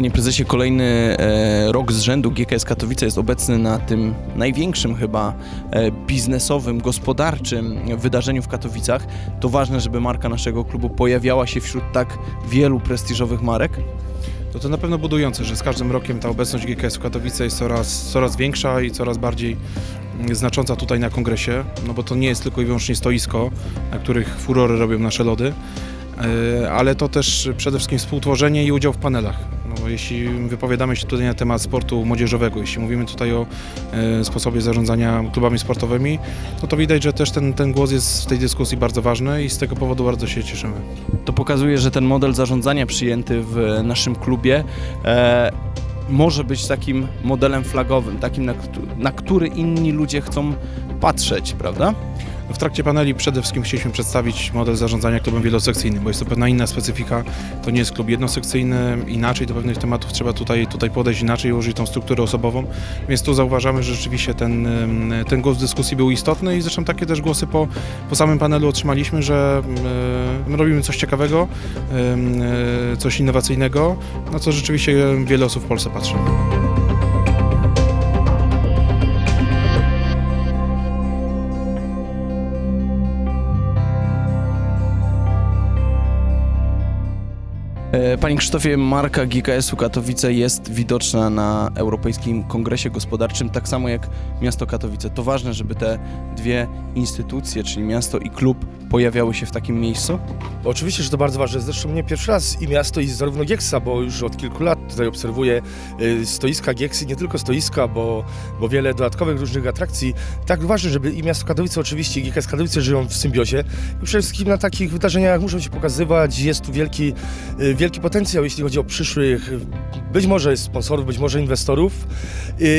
Panie prezesie, kolejny e, rok z rzędu GKS Katowice jest obecny na tym największym chyba e, biznesowym, gospodarczym wydarzeniu w Katowicach. To ważne, żeby marka naszego klubu pojawiała się wśród tak wielu prestiżowych marek. To to na pewno budujące, że z każdym rokiem ta obecność GKS w Katowice jest coraz, coraz większa i coraz bardziej mm, znacząca tutaj na kongresie, no bo to nie jest tylko i wyłącznie stoisko, na których furory robią nasze lody, ale to też przede wszystkim współtworzenie i udział w panelach. No, jeśli wypowiadamy się tutaj na temat sportu młodzieżowego, jeśli mówimy tutaj o e, sposobie zarządzania klubami sportowymi, no to widać, że też ten, ten głos jest w tej dyskusji bardzo ważny i z tego powodu bardzo się cieszymy. To pokazuje, że ten model zarządzania przyjęty w naszym klubie e, może być takim modelem flagowym, takim, na, na który inni ludzie chcą patrzeć, prawda? W trakcie paneli przede wszystkim chcieliśmy przedstawić model zarządzania klubem wielosekcyjnym, bo jest to pewna inna specyfika. To nie jest klub jednosekcyjny, inaczej do pewnych tematów trzeba tutaj, tutaj podejść inaczej, użyć tą strukturę osobową, więc tu zauważamy, że rzeczywiście ten, ten głos w dyskusji był istotny i zresztą takie też głosy po, po samym panelu otrzymaliśmy, że robimy coś ciekawego, y, coś innowacyjnego, na co rzeczywiście wiele osób w Polsce patrzy. Panie Krzysztofie, marka GKS-u Katowice jest widoczna na Europejskim Kongresie Gospodarczym, tak samo jak miasto Katowice. To ważne, żeby te dwie instytucje, czyli miasto i klub, pojawiały się w takim miejscu? Oczywiście, że to bardzo ważne. Zresztą nie pierwszy raz i miasto, i zarówno Gieksa, bo już od kilku lat tutaj obserwuję y, stoiska Gieksy, nie tylko stoiska, bo, bo wiele dodatkowych różnych atrakcji. Tak ważne, żeby i miasto Katowice oczywiście, i GKS Katowice żyją w symbiozie. I przede wszystkim na takich wydarzeniach muszą się pokazywać. Jest tu wielki, y, wielki potencjał, jeśli chodzi o przyszłych, być może sponsorów, być może inwestorów.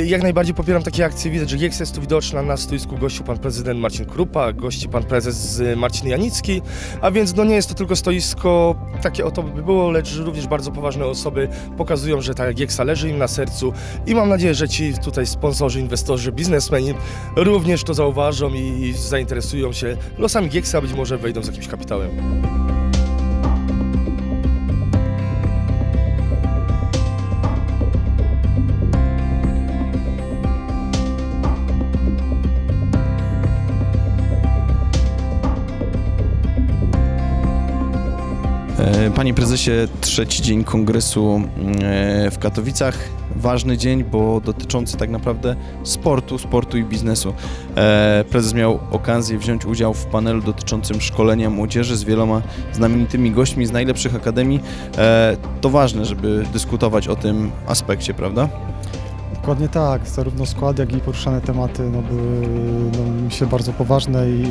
Jak najbardziej popieram takie akcje. Widać, że Gieksa jest tu widoczna. Na stoisku gościu pan prezydent Marcin Krupa, gości pan prezes Marcin Janicki. A więc no nie jest to tylko stoisko, takie oto by było, lecz również bardzo poważne osoby pokazują, że ta Gieksa leży im na sercu i mam nadzieję, że ci tutaj sponsorzy, inwestorzy, biznesmeni również to zauważą i, zainteresują się losami Gieksa, a być może wejdą z jakimś kapitałem. Panie prezesie, trzeci dzień kongresu e, w Katowicach. Ważny dzień, bo dotyczący tak naprawdę sportu, sportu i biznesu. E, Prezes miał okazję wziąć udział w panelu dotyczącym szkolenia młodzieży z wieloma znamienitymi gośćmi z najlepszych akademii. E, To ważne, żeby dyskutować o tym aspekcie, prawda? Dokładnie tak, zarówno skład, jak i poruszane tematy no, były no, myślę bardzo poważne i,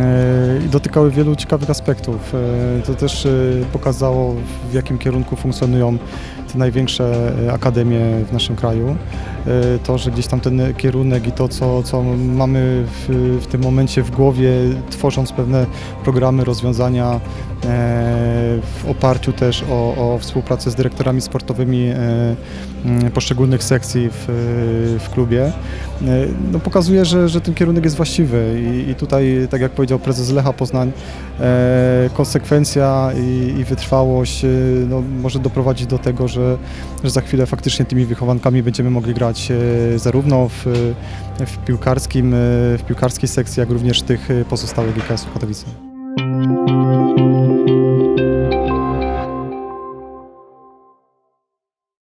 e, i dotykały wielu ciekawych aspektów. E, To też e, pokazało w jakim kierunku funkcjonują te największe e, akademie w naszym kraju. E, To, że gdzieś tam ten kierunek i to, co, co mamy w, w tym momencie w głowie, tworząc pewne programy, rozwiązania e, w oparciu też o, o współpracę z dyrektorami sportowymi e, poszczególnych sekcji w, w klubie, e, no pokazuje, że, że ten kierunek jest właściwy I, i tutaj, tak jak powiedział prezes Lecha Poznań, e, konsekwencja i, i wytrwałość e, no, może doprowadzić do tego, że, że za chwilę faktycznie tymi wychowankami będziemy mogli grać e, zarówno w, w piłkarskim, e, w piłkarskiej sekcji, jak również tych e, pozostałych GKS-ów Katowice.